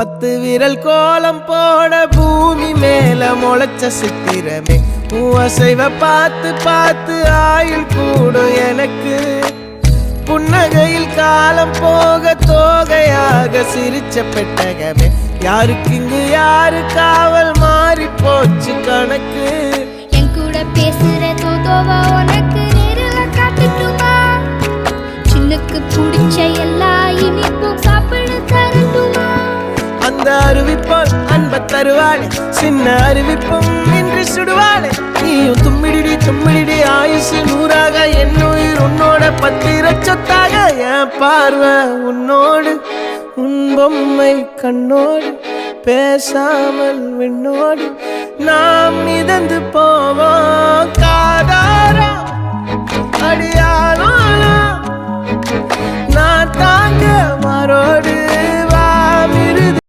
பத்து விரல் கோலம் போட பூமி மேல முளைச்ச சித்திரமே. உன் அசைவ பார்த்து பார்த்து ஆயுள் கூடும் எனக்கு. புன்னகையில் காலம் போக தோகையாக சிரிச்ச பெட்டகமே. யாருக்கு இங்கு யாரு காவல் மாறி போச்சு கணக்கு. என் கூட பேசுற தோதோவா உனக்கு நேரில் காட்டுட்டுமா? சின்னுக்கு பிடிச்ச எல்லா இனிப்பும் சாப்பிட்டு அந்த அறிவிப்பால் அன்ப தருவாளே. சின்ன அறிவிப்பும் இன்று சுடுவாளே. நீயும் தும்மிடிடி தும்மிடிடி ஆயுசு நூறாக என்னுயிர் உன்னோட பத்திர சொத்தாக என் பார்வை உன்னோடு உன் பொம்மை கண்ணோடு பேசாமல் விண்ணோடு. நாம் மிதந்து போ